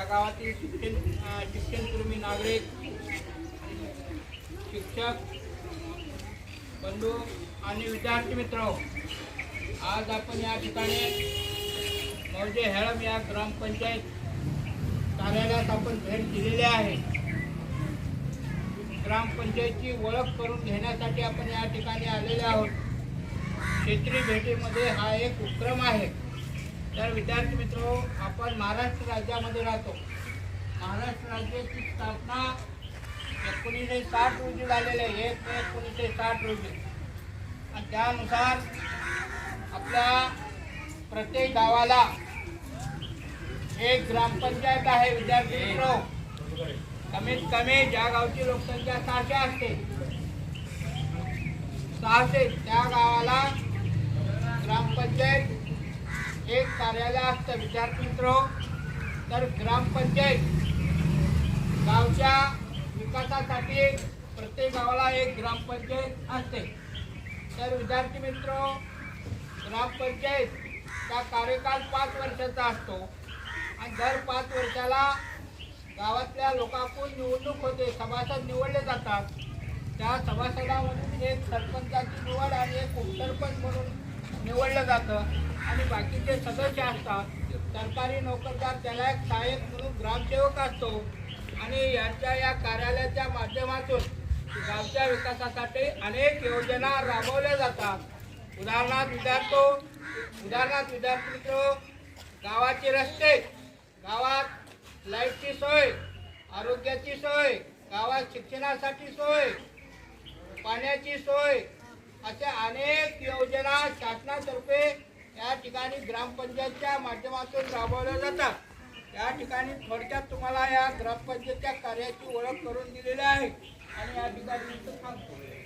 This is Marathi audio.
या गावातील शिक्षण अ, शिक्षणप्रेमी नागरिक शिक्षक बंधू आणि विद्यार्थी मित्र आज आपण या ठिकाणी मौजे हेळम या ग्रामपंचायत कार्यालयात आपण भेट दिलेली आहे. ग्रामपंचायतची ओळख करून घेण्यासाठी आपण या ठिकाणी आलेले आहोत. क्षेत्रीय भेटीमध्ये हा एक उपक्रम आहे. तर विद्यार्थी मित्र आपण महाराष्ट्र राज्यामध्ये राहतो. महाराष्ट्र राज्याची स्थापना एकोणीसशे साठ रोजी झालेली आहे. एक मे एकोणीसशे साठ रोजी. आणि त्यानुसार आपल्या प्रत्येक गावाला एक ग्रामपंचायत आहे. विद्यार्थी मित्र कमीत कमी ज्या गावची लोकसंख्या सहाशे असते सहाशे त्या गावाला ग्रामपंचायत एक कार्यालय असतं विद्यार्थी मित्र तर ग्रामपंचायत गावच्या विकासासाठी प्रत्येक गावाला एक ग्रामपंचायत असते. तर विद्यार्थी मित्र ग्रामपंचायतचा कार्यकाल पाच वर्षाचा असतो. आणि दर पाच वर्षाला गावातल्या लोकांकडून निवडणूक होते सभासद निवडले जातात. त्या सभासदामधून एक सरपंचाची निवड आणि एक उपसरपंच म्हणून निवडलं जातं. आणि बाकीचे सदस्य असतात. सरकारी नोकरदार त्याला एक सहाय्यक म्हणून ग्रामसेवक असतो. आणि यांच्या या कार्यालयाच्या माध्यमातून गावच्या विकासासाठी अनेक योजना राबवल्या जातात. उदाहरणार्थ विद्यार्थो उदाहरणार्थ विद्यार्थी गावाचे रस्ते गावात लाईटची सोय आरोग्याची सोय गावात शिक्षणासाठी सोय पाण्याची सोय अशा अनेक योजना शासनातर्फे या ठिकाणी ग्रामपंचायतच्या माध्यमातून राबवल्या जातात. या ठिकाणी थोडक्यात तुम्हाला या ग्रामपंचायतच्या कार्याची ओळख करून दिलेली आहे. आणि या ठिकाणी मी थांबतो.